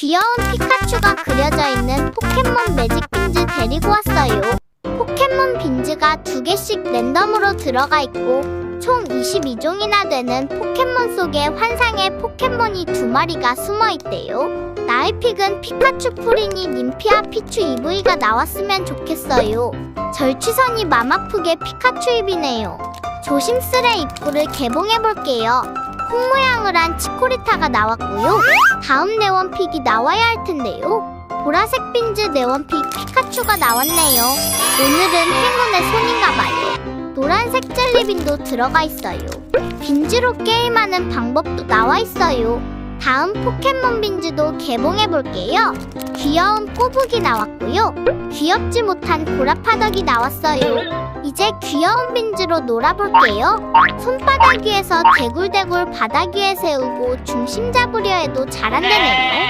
귀여운 피카츄가 그려져 있는 포켓몬 매직 빈즈 데리고 왔어요. 포켓몬 빈즈가 두 개씩 랜덤으로 들어가 있고 총 22종이나 되는 포켓몬 속에 환상의 포켓몬이 두 마리가 숨어 있대요. 나이픽은 피카츄 프리니 님피아 피츄 EV가 나왔으면 좋겠어요. 절취선이 맘 아프게 피카츄 입이네요. 조심스레 입구를 개봉해 볼게요. 콩 모양을 한 치코리타가 나왔고요. 다음 네원픽이 나와야 할 텐데요. 보라색 빈즈 네원픽 피카츄가 나왔네요. 오늘은 행운의 손인가 봐요. 노란색 젤리빈도 들어가 있어요. 빈즈로 게임하는 방법도 나와 있어요. 다음 포켓몬 빈즈도 개봉해 볼게요. 귀여운 꼬북이 나왔고요. 귀엽지 못한 고라파덕이 나왔어요. 이제 귀여운 빈즈로 놀아볼게요. 손바닥 위에서 대굴대굴 바닥 위에 세우고 중심 잡으려 해도 잘 안 되네요.